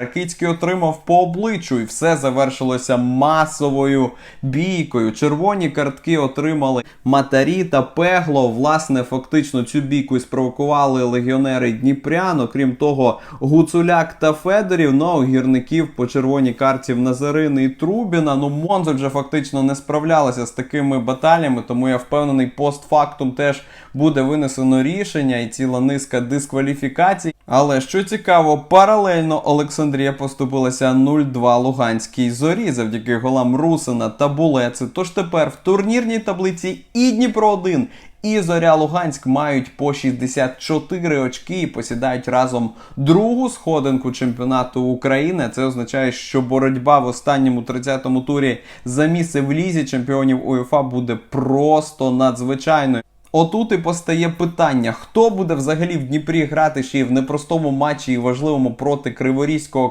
Ракицький отримав по обличчю, і все завершилося масовою бійкою. Червоні картки отримали Матарі та Пегло. Власне, фактично цю бійку і спровокували легіонери Дніпрян. Окрім того, Гуцуляк та Федорів. Ну а у гірників по червоній карті в Назарини і Трубіна. Ну Монзо вже фактично не справлялися з такими баталіями, тому я впевнений, постфактум теж буде винесено рішення і ціла низка дискваліфікацій. Але що цікаво, паралельно Олександрія поступилася 0-2 Луганській зорі завдяки голам Русина та Булеци. Тож тепер в турнірній таблиці і Дніпро 1 і Зоря Луганськ мають по 64 очки і посідають разом другу сходинку чемпіонату України. Це означає, що боротьба в останньому 30-му турі за місце в лізі чемпіонів УЄФА буде просто надзвичайною. Отут і постає питання: хто буде взагалі в Дніпрі грати ще й в непростому матчі і важливому проти Криворізького